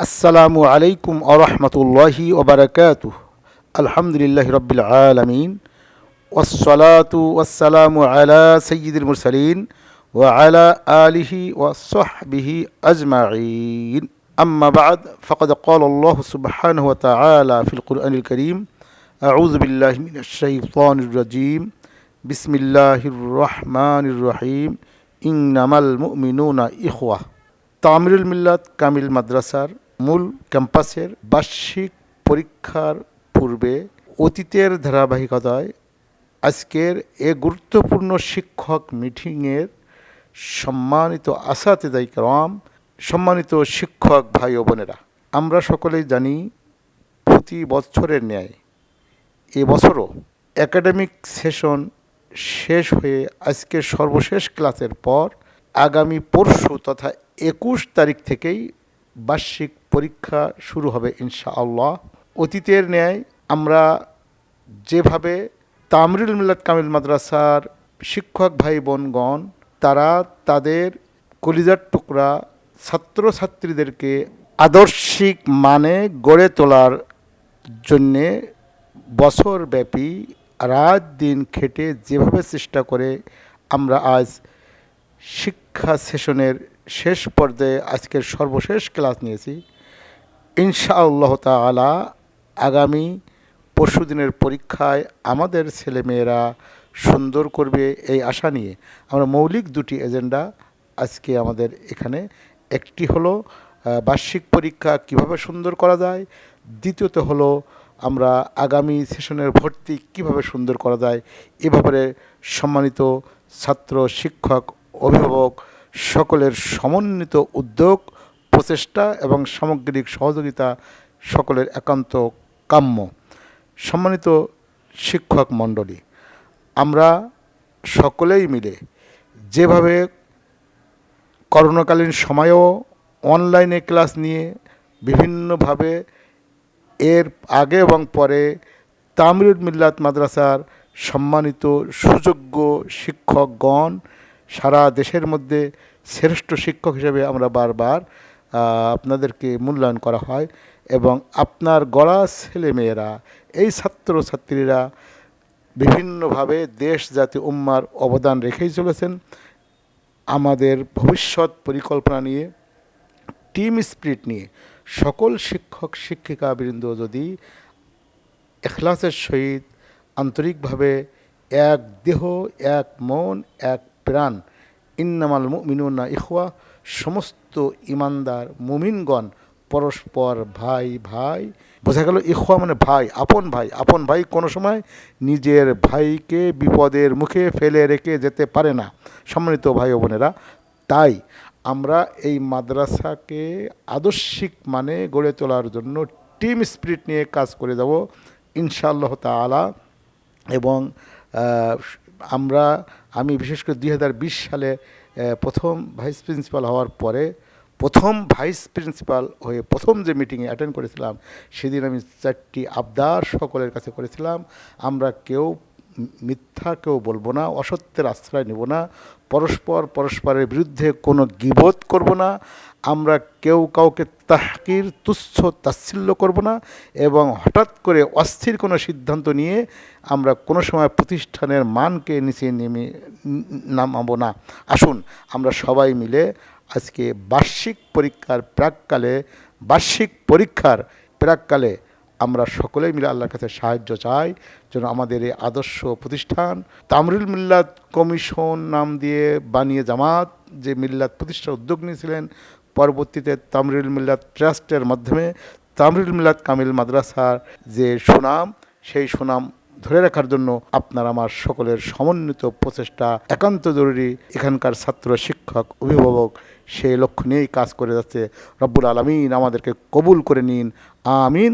আসসালামু আলাইকুম আরহামতুল্লাহি ওবরাকাতুহ আলহামদুলিল্লাহ রবিল আলমিন ওসলাতু ওসালামু আলা সৈয়দুল মুরসালিন ওয়া আলা আলিহি وصحبه أجمعين أما بعد فقد قال الله سبحانه وتعالى في القرآن الكريم أعوذ بالله من الشيطان الرجيم بسم الله الرحمن الرحيم إنما المؤمنون إخوة তামিরুল মিল্লাত কামিল মাদ্রাসার মূল ক্যাম্পাসের বার্ষিক পরীক্ষার পূর্বে অতীতের ধারাবাহিকতায় আজকের এ গুরুত্বপূর্ণ শিক্ষক মিটিংয়ের সম্মানিত আসাতেদাই রাম সম্মানিত শিক্ষক ভাই ও বোনেরা। আমরা সকলেই জানি প্রতি বছরের ন্যায় এবছরও একাডেমিক সেশন শেষ হয়ে আজকের সর্বশেষ ক্লাসের পর আগামী পরশু তথা একুশ তারিখ থেকেই বার্ষিক পরীক্ষা শুরু হবে ইনশাআল্লাহ। অতীতের ন্যায় আমরা যেভাবে তামরুল মিল্লাত কামিল মাদ্রাসার শিক্ষক ভাই বোনগণ তারা তাদের কলিজার টুকরা ছাত্রছাত্রীদেরকে আদর্শিক মানে গড়ে তোলার জন্যে বছরব্যাপী রাত দিন খেটে যেভাবে চেষ্টা করে আমরা আজ শিক্ষা সেশনের শেষ পর্যায়ে আজকের সর্বশেষ ক্লাস নিয়েছি ইনশাআল্লাহ তালা আগামী পরশু দিনের পরীক্ষায় আমাদের ছেলেমেয়েরা সুন্দর করবে এই আশা নিয়ে। আমরা মৌলিক দুটি এজেন্ডা আজকে আমাদের এখানে। একটি হলো বার্ষিক পরীক্ষা কীভাবে সুন্দর করা যায়। দ্বিতীয়ত হলো, আমরা আগামী সেশনের ভর্তি কীভাবে সুন্দর করা যায়। এ ব্যাপারে সম্মানিত ছাত্র, শিক্ষক, অভিভাবক সকলের সমন্বিত উদ্যোগ প্রচেষ্টা এবং সামগ্রিক সহযোগিতা সকলের একান্ত কাম্য। সম্মানিত শিক্ষক মণ্ডলী, আমরা সকলেই মিলে যেভাবে করোনাকালীন সময়েও অনলাইনে ক্লাস নিয়ে বিভিন্নভাবে এর আগে এবং পরে তামিরুল মিল্লাত মাদ্রাসার সম্মানিত সুযোগ্য শিক্ষকগণ সারা দেশের মধ্যে শ্রেষ্ঠ শিক্ষক হিসেবে আমরা বারবার আপনাদেরকে মূল্যায়ন করা হয় এবং আপনার গড়া ছেলেমেয়েরা, এই ছাত্রছাত্রীরা বিভিন্নভাবে দেশ জাতি উম্মার অবদান রেখেই চলেছেন। আমাদের ভবিষ্যৎ পরিকল্পনা নিয়ে টিম স্পিরিট নিয়ে, সকল শিক্ষক শিক্ষিকাবৃন্দ যদি এখলাসের সহিত আন্তরিকভাবে এক দেহ, এক মন, এক প্রাণ, ইন্নামাল মিনুনা ইখওয়া সমস্ত ইমানদার মুমিনগণ পরস্পর ভাই ভাই। বোঝা গেল, ইখওয়া মানে ভাই, আপন ভাই। আপন ভাই কোনো সময় নিজের ভাইকে বিপদের মুখে ফেলে রেখে যেতে পারে না। সম্মানিত ভাই বোনেরা, তাই আমরা এই মাদ্রাসাকে আদর্শিক মানে গড়ে তোলার জন্য টিম স্পিরিট নিয়ে কাজ করে যাব ইনশাআল্লাহ তালা এবং আমরা, আমি বিশেষ করে দুই হাজার বিশ সালে প্রথম ভাইস প্রিন্সিপাল হওয়ার পরে প্রথম ভাইস প্রিন্সিপাল হয়ে প্রথম যে মিটিংয়ে অ্যাটেন্ড করেছিলাম, সেদিন আমি চারটি আবদার সকলের কাছে করেছিলাম। আমরা কেউ মিথ্যা কেউ বলব না, অসত্যের আশ্রয় নেব না, পরস্পর পরস্পরের বিরুদ্ধে কোনো গিবোধ করব না, আমরা কেউ কাউকে তাহকির, তুচ্ছ, তাচ্ছিল্য করব না এবং হঠাৎ করে অস্থির কোনো সিদ্ধান্ত নিয়ে আমরা কোনো সময় প্রতিষ্ঠানের মানকে নিচে নেমে নামাবো না। আসুন, আমরা সবাই মিলে আজকে বার্ষিক পরীক্ষার প্রাককালে, বার্ষিক পরীক্ষার প্রাককালে আমরা সকলেই মিলে আল্লাহর কাছে সাহায্য চাই যেন আমাদের এই আদর্শ প্রতিষ্ঠান তামরুল মিল্লাত কমিশন নাম দিয়ে বানিয়ে জামাত যে মিল্লাত প্রতিষ্ঠার উদ্যোগ নিয়েছিলেন, পরবর্তীতে তামরুল মিল্লাত ট্রাস্টের মাধ্যমে তামরুল মিল্লাত কামিল মাদ্রাসার যে সুনাম, সেই সুনাম ধরে রাখার জন্য আপনার আমার সকলের সমন্বিত প্রচেষ্টা একান্ত জরুরি। এখানকার ছাত্র শিক্ষক, অভিভাবক সেই লক্ষ্য নিয়েই কাজ করে যাচ্ছে। রব্বুল আলমিন আমাদেরকে কবুল করে নিন। আমিন।